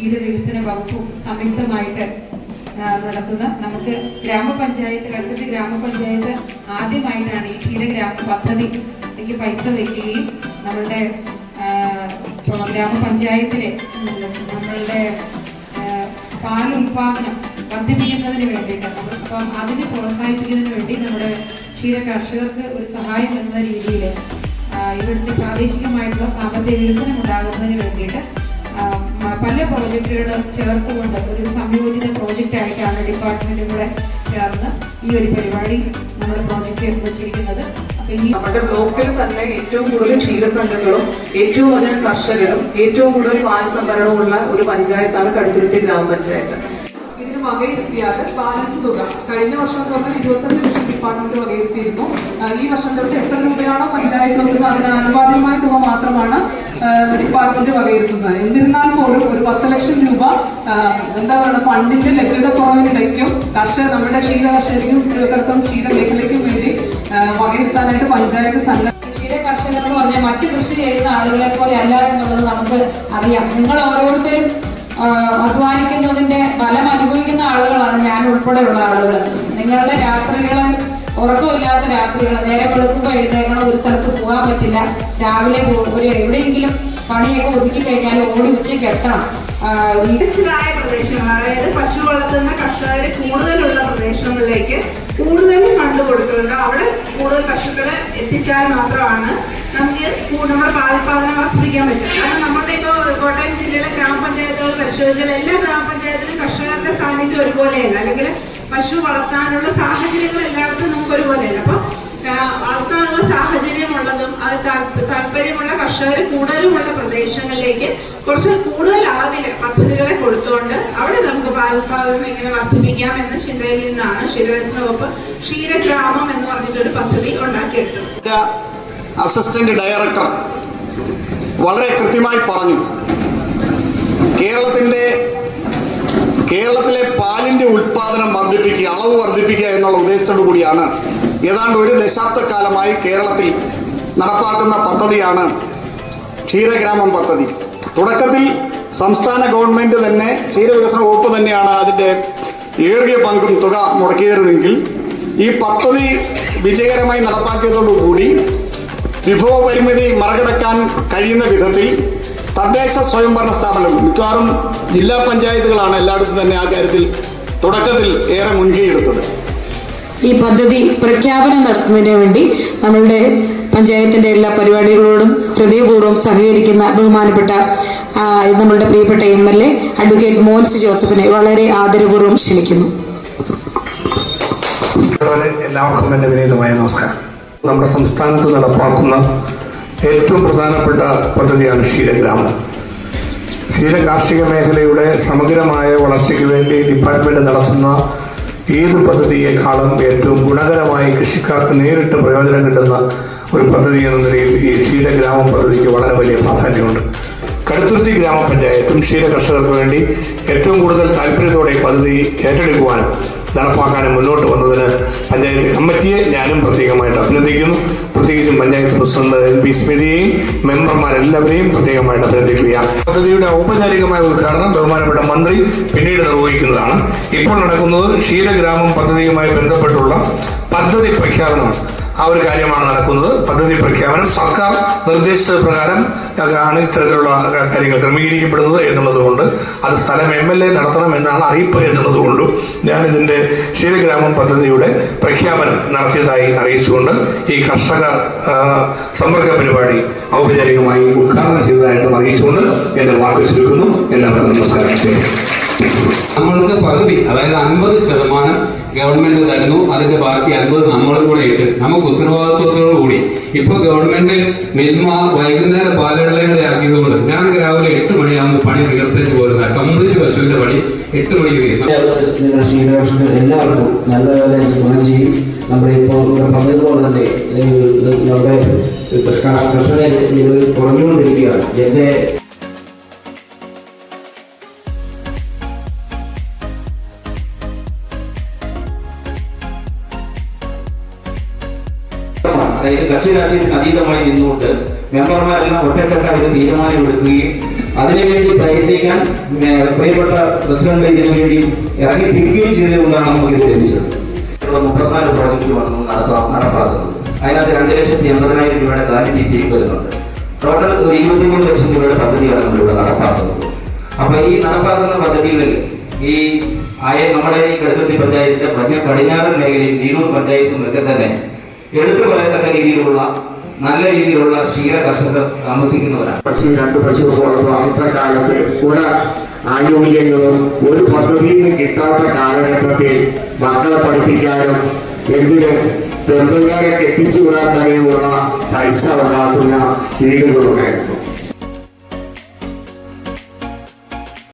ക്ഷീരവികസന വകുപ്പും സംയുക്തമായിട്ട് നടത്തുന്ന നമുക്ക് ഗ്രാമപഞ്ചായത്ത് കടുത്തട്ട് ഗ്രാമപഞ്ചായത്ത് ആദ്യമായിട്ടാണ് ഈ ക്ഷീരഗ്രാമ എനിക്ക് പൈസ വയ്ക്കുകയും നമ്മളുടെ ഗ്രാമപഞ്ചായത്തിലെ നമ്മളുടെ പാൽ ഉൽപാദനം വർദ്ധിപ്പിക്കുന്നതിന് വേണ്ടിയിട്ട് അപ്പം അതിനെ പ്രോത്സാഹിപ്പിക്കുന്നതിന് വേണ്ടി നമ്മുടെ ക്ഷീര കർഷകർക്ക് ഒരു സഹായം എന്ന രീതിയിൽ ഇവിടുത്തെ പ്രാദേശികമായിട്ടുള്ള സാമ്പത്തിക വികസനം ഉണ്ടാകുന്നതിന് വേണ്ടിയിട്ട് ആ, മ- പല പ്രോജക്റ്റുകൾ ചേർത്തുകൊണ്ട് ഒരു സംയോജിത പ്രോജക്റ്റ് ആയിട്ടാണ് ഡിപ്പാർട്ട്മെന്റും കൂടെ ചേർന്ന് ഈ ഒരു പരിപാടി നമ്മൾ പ്രോജക്റ്റ് വെച്ചിരിക്കുന്നത്. നമ്മുടെ ബ്ലോക്കിൽ തന്നെ ഏറ്റവും കൂടുതൽ ക്ഷീരസംഘങ്ങളും ഏറ്റവും അധികം കർഷകരും ഏറ്റവും കൂടുതൽ പാൽ ഉള്ള ഒരു പഞ്ചായത്താണ് കടുത്തുരുത്തി ഗ്രാമപഞ്ചായത്ത്. ഇതിന് വകയിരുത്തിയാതെ ബാലൻസ് തുക. കഴിഞ്ഞ വർഷം തൊട്ട് ഇരുപത്തഞ്ച് ലക്ഷം ഡിപ്പാർട്ട്മെന്റ് വകയിരുത്തിയിരുന്നു. ഈ വർഷം തൊട്ട് എത്ര രൂപയാണോ പഞ്ചായത്ത് കൊടുക്കുന്നത് അതിന് ആനുപാതികമായ തുക മാത്രമാണ് ഡിപ്പാർട്ട്മെന്റ് വകയിരുത്തുന്നത്. എന്നിരുന്നാൽ പോലും ഒരു പത്ത് ലക്ഷം രൂപ എന്താ പറയുക ഫണ്ടിന്റെ ലഭ്യത കുറവിനിടയ്ക്കും കർഷക നമ്മുടെ ക്ഷീര കർഷകർക്കും കർക്കും ക്ഷീര മേഖലയ്ക്കും വേണ്ടി വകയിരുത്താനായിട്ട് പഞ്ചായത്ത് സന്ന കർഷകർ എന്ന് പറഞ്ഞാൽ മറ്റ് കൃഷി ചെയ്യുന്ന ആളുകളെ പോലെ അല്ല എന്നുള്ളത് നമുക്ക് അറിയാം. നിങ്ങൾ ഓരോരുത്തരും അധ്വാനിക്കുന്നതിന്റെ ഫലം അനുഭവിക്കുന്ന ആളുകളാണ് ഞാൻ ഉൾപ്പെടെയുള്ള ആളുകൾ നിങ്ങളുടെ രാത്രികൾ ഉറക്കമില്ലാത്ത രാത്രികൾ നേരെ വെളുക്കുമ്പോൾ എഴുന്നേക്കണം ഒരു സ്ഥലത്ത് പോകാൻ പറ്റില്ല. രാവിലെ ഒരു എവിടെയെങ്കിലും പണിയൊക്കെ ഒതുക്കി കഴിഞ്ഞാൽ ഓടി ഉച്ചയ്ക്ക് എത്തണം. പ്രദേശങ്ങൾ അതായത് പശു വളർത്തുന്ന കർഷകർ കൂടുതലുള്ള പ്രദേശങ്ങളിലേക്ക് കൂടുതൽ കൊടുക്കുന്നുണ്ട് അവിടെ കൂടുതൽ കർഷകരെ എത്തിച്ചാൽ മാത്രമാണ് നമുക്ക് നമ്മുടെ പാലുൽപാദനം വർദ്ധിപ്പിക്കാൻ പറ്റും കാരണം നമ്മുടെ ഇപ്പോൾ കോട്ടയം ജില്ലയിലെ ഗ്രാമപഞ്ചായത്തുകൾ പരിശോധിച്ചാൽ എല്ലാ ഗ്രാമപഞ്ചായത്തിലും കർഷകരുടെ സാന്നിധ്യം ഒരുപോലെയല്ല. അല്ലെങ്കിൽ പശു വളർത്താനുള്ള സാഹചര്യങ്ങൾ എല്ലായിടത്തും നമുക്ക് ഒരുപോലെയല്ല അപ്പോൾ വളർത്താനുള്ള സാഹചര്യമുള്ളതും അത് താല്പ- താല്പര്യമുള്ള കർഷകർ കൂടുതലുമുള്ള പ്രദേശങ്ങളിലേക്ക് കുറച്ച് കൂടുതൽ അളവിൽ പദ്ധതികളെ കൊടുത്തുകൊണ്ട് അവിടെ നമുക്ക് പാലുൽപാദനം എങ്ങനെ വർദ്ധിപ്പിക്കാം എന്ന ചിന്തയിൽ നിന്നാണ് ക്ഷീരവികസന വകുപ്പ് ക്ഷീരഗ്രാമം എന്ന് പറഞ്ഞിട്ടൊരു പദ്ധതി ഉണ്ടാക്കിയെടുത്തത്. അസിസ്റ്റന്റ് ഡയറക്ടർ വളരെ കൃത്യമായി പറഞ്ഞു. കേരളത്തിന്റെ കേരളത്തിലെ പാലിന്റെ ഉൽപാദനം വർദ്ധിപ്പിക്കുക അളവ് വർദ്ധിപ്പിക്കുക എന്നുള്ള ഉദ്ദേശത്തോടു കൂടിയാണ് ഏതാണ്ട് ഒരു ദശാബ്ദക്കാലമായി കേരളത്തിൽ നടപ്പാക്കുന്ന പദ്ധതിയാണ് ക്ഷീരഗ്രാമം പദ്ധതി. തുടക്കത്തിൽ സംസ്ഥാന ഗവൺമെന്റ് തന്നെ ക്ഷീരവികസന വകുപ്പ് തന്നെയാണ് അതിന്റെ ഏറിയ പങ്കും തുക മുടക്കിയിരുന്നെങ്കിൽ ഈ പദ്ധതി വിജയകരമായി നടപ്പാക്കിയതോടുകൂടി വിഭവ പരിമിതി മറികടക്കാൻ കഴിയുന്ന വിധത്തിൽ തദ്ദേശ സ്വയംഭരണ സ്ഥാപനം മിക്കവാറും ജില്ലാ പഞ്ചായത്തുകളാണ് എല്ലായിടത്തും തന്നെ ആ കാര്യത്തിൽ തുടക്കത്തിൽ ഏറെ മുൻകൈയെടുത്തത് ഈ പദ്ധതി പ്രഖ്യാപനം നടത്തുന്നതിന് വേണ്ടി നമ്മളുടെ പഞ്ചായത്തിന്റെ എല്ലാ പരിപാടികളോടും ഹൃദയപൂർവം സഹകരിക്കുന്ന ബഹുമാനപ്പെട്ട നമ്മളുടെ പ്രിയപ്പെട്ട M L A advocate Mons ജോസഫിനെ വളരെ ആദരപൂർവം ക്ഷണിക്കുന്നു. എല്ലാവർക്കും എന്റെ വിനീതമായ നമസ്കാരം. നമ്മുടെ സംസ്ഥാനത്ത് നടപ്പാക്കുന്ന ഏറ്റവും പ്രധാനപ്പെട്ട പദ്ധതിയാണ് ക്ഷീരഗ്രാമം ക്ഷീര കാർഷിക മേഖലയുടെ സമഗ്രമായ വളർച്ചയ്ക്ക് വേണ്ടി ഡിപ്പാർട്ട്മെന്റ് നടത്തുന്ന ഏത് പദ്ധതിയേക്കാളും ഏറ്റവും ഗുണകരമായി കൃഷിക്കാർക്ക് നേരിട്ട് പ്രയോജനം കിട്ടുന്ന ഒരു പദ്ധതി എന്ന നിലയിൽ ഈ ക്ഷീര ഗ്രാമ പദ്ധതിക്ക് വളരെ വലിയ പ്രാധാന്യമുണ്ട്. കടുത്തുരുത്തി ഗ്രാമപഞ്ചായത്തും ക്ഷീര കർഷകർക്ക് വേണ്ടി ഏറ്റവും കൂടുതൽ താല്പര്യത്തോടെ പദ്ധതി ഏറ്റെടുക്കുവാനും നടപ്പാക്കാനും മുന്നോട്ട് വന്നതിന് പഞ്ചായത്ത് കമ്മിറ്റിയെ ഞാനും പ്രത്യേകമായിട്ട് അഭിനന്ദിക്കുന്നു. പ്രത്യേകിച്ചും പഞ്ചായത്ത് പ്രസിഡന്റ് എൻ പി സ്മിതിയെയും മെമ്പർമാരെല്ലാവരെയും പ്രത്യേകമായിട്ട് അഭിനന്ദിക്കുകയാണ്. പദ്ധതിയുടെ ഔപചാരികമായ ഉദ്ഘാടനം ബഹുമാനപ്പെട്ട മന്ത്രി പിന്നീട് നിർവഹിക്കുന്നതാണ്. ഇപ്പോൾ നടക്കുന്നത് ക്ഷീരഗ്രാമം പദ്ധതിയുമായി ബന്ധപ്പെട്ടുള്ള പദ്ധതി പ്രഖ്യാപനമാണ്. ആ ഒരു കാര്യമാണ് നടക്കുന്നത്. പദ്ധതി പ്രഖ്യാപനം സർക്കാർ നിർദ്ദേശിച്ച പ്രകാരം ആണ് ഇത്തരത്തിലുള്ള കാര്യങ്ങൾ ക്രമീകരിക്കപ്പെടുന്നത് എന്നുള്ളതുകൊണ്ട് അത് സ്ഥലം എം എൽ എ നടത്തണം എന്നാണ് അറിയിപ്പ് എന്നുള്ളതുകൊണ്ടും ഞാൻ ഇതിന്റെ ക്ഷീരഗ്രാമം പദ്ധതിയുടെ പ്രഖ്യാപനം നടത്തിയതായി അറിയിച്ചുകൊണ്ട് ഈ കർഷക സമ്പർക്ക പരിപാടി ഔപചാരികമായി ഉദ്ഘാടനം ചെയ്തതായിട്ടും അറിയിച്ചുകൊണ്ട് എന്റെ വാക്ക് ചുരുക്കുന്നു. എല്ലാവർക്കും നമസ്കാരം. നമ്മൾക്ക് പകുതി അതായത് അൻപത് ശതമാനം ഗവൺമെന്റ് തരുന്നു. അതിന്റെ ബാക്കി അൻപത് നമ്മളും കൂടെ ഇട്ട് നമുക്ക് ഉത്തരവാദിത്വത്തോടു കൂടി. ഇപ്പൊ ഗവൺമെന്റ് മിൽമ വൈകുന്നേരം പാലടയുടെ ആക്കിയതുകൊണ്ട് ഞാൻ രാവിലെ എട്ട് മണിയാകുമ്പോൾ പണി തീർത്തേച്ച് പോരുന്ന കംപ്ലീറ്റ് പശുവിന്റെ പണി എട്ട് മണിക്ക് ക്ഷീരകർഷകർ എല്ലാവർക്കും നല്ല പോലെ ഗുണം ചെയ്യും. നമ്മുടെ ഇപ്പോൾ പറഞ്ഞതുപോലെ തന്നെ നമ്മുടെ കർഷകരെ കുറഞ്ഞുകൊണ്ടിരിക്കുകയാണ്. എന്റെ അതായത് കക്ഷി രാഷ്ട്രീയത്തിന് അതീതമായി നിന്നുകൊണ്ട് മെമ്പർമാരെല്ലാം ഒറ്റക്കെട്ടായി ഒരു തീരുമാനം എടുക്കുകയും അതിനുവേണ്ടി പ്രയത്നിക്കാൻ പ്രിയപ്പെട്ട പ്രസിഡന്റ് ഇതിനു വേണ്ടി ഇറങ്ങി തിരിക്കുകയും ചെയ്തതുകൊണ്ടാണ് നമുക്ക് ഇത് ലഭിച്ചത് മുപ്പത്തിനാല് പ്രോജക്റ്റ് വന്നു നടത്താ നടപ്പാക്കുന്നത് അതിനകത്ത് രണ്ട് ലക്ഷത്തി എൺപതിനായിരം രൂപയുടെ കാലിത്തീറ്റയും വരുന്നുണ്ട്. ടോട്ടൽ ഒരു ഇരുപത്തിമൂന്ന് ലക്ഷം രൂപയുടെ പദ്ധതിയാണ് നമ്മളിവിടെ നടപ്പാക്കുന്നത്. അപ്പൊ ഈ നടപ്പാക്കുന്ന പദ്ധതികളിൽ ഈ ആയ നമ്മുടെ ഈ കടുത്തുണ്ടി പഞ്ചായത്തിന്റെ പടിഞ്ഞാറൻ മേഖലയും നീണൂർ പഞ്ചായത്തും ഒക്കെ തന്നെ എടുത്തു പറയത്തക്ക രീതിയിലുള്ള നല്ല രീതിയിലുള്ള ക്ഷീര കർഷകർ താമസിക്കുന്നവരാണ്. പശു രണ്ട് പശു വളർത്തും അന്നത്തെ കാലത്ത് ഒരു ആനുകൂല്യങ്ങളും ഒരു പദ്ധതിയിൽ നിന്ന് കിട്ടാത്ത കാലഘട്ടത്തിൽ മക്കളെ പഠിപ്പിക്കാനും എന്തിനും പെണ്ണുകാരെ കെട്ടിച്ചു വിടാൻ കഴിയുമുള്ള പൈസ ഉണ്ടാക്കുന്ന രീതികളുണ്ടായിരുന്നു.